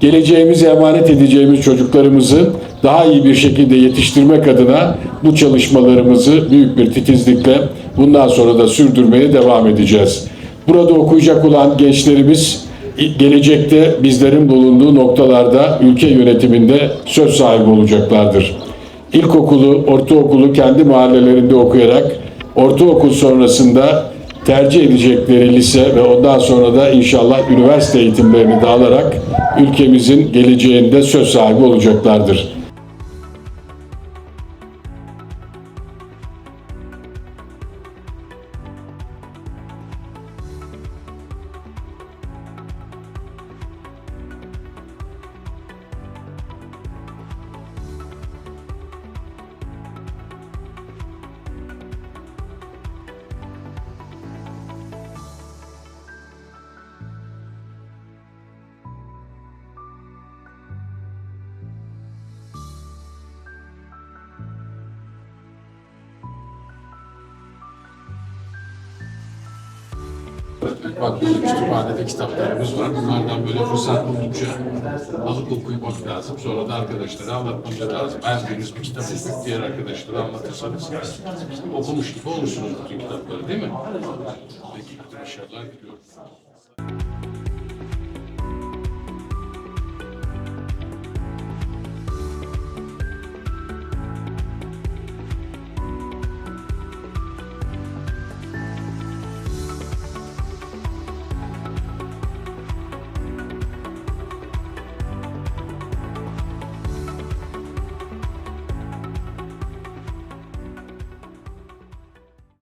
geleceğimize emanet edeceğimiz çocuklarımızı daha iyi bir şekilde yetiştirmek adına bu çalışmalarımızı büyük bir titizlikle bundan sonra da sürdürmeye devam edeceğiz. Burada okuyacak olan gençlerimiz gelecekte bizlerin bulunduğu noktalarda ülke yönetiminde söz sahibi olacaklardır. İlkokulu, ortaokulu kendi mahallelerinde okuyarak ortaokul sonrasında tercih edecekleri lise ve ondan sonra da inşallah üniversite eğitimlerini de alarak ülkemizin geleceğinde söz sahibi olacaklardır. Bak burada kütüphanede kitaplarımız var. Bunlardan böyle fırsat buldukça alıp okumak lazım. Sonra da arkadaşlara anlatmamız lazım. Her biriniz bir kitap okuyup diğer arkadaşlara anlatırsanız okumuş gibi olursunuz bütün kitapları değil mi? Peki, başarılar diliyorum.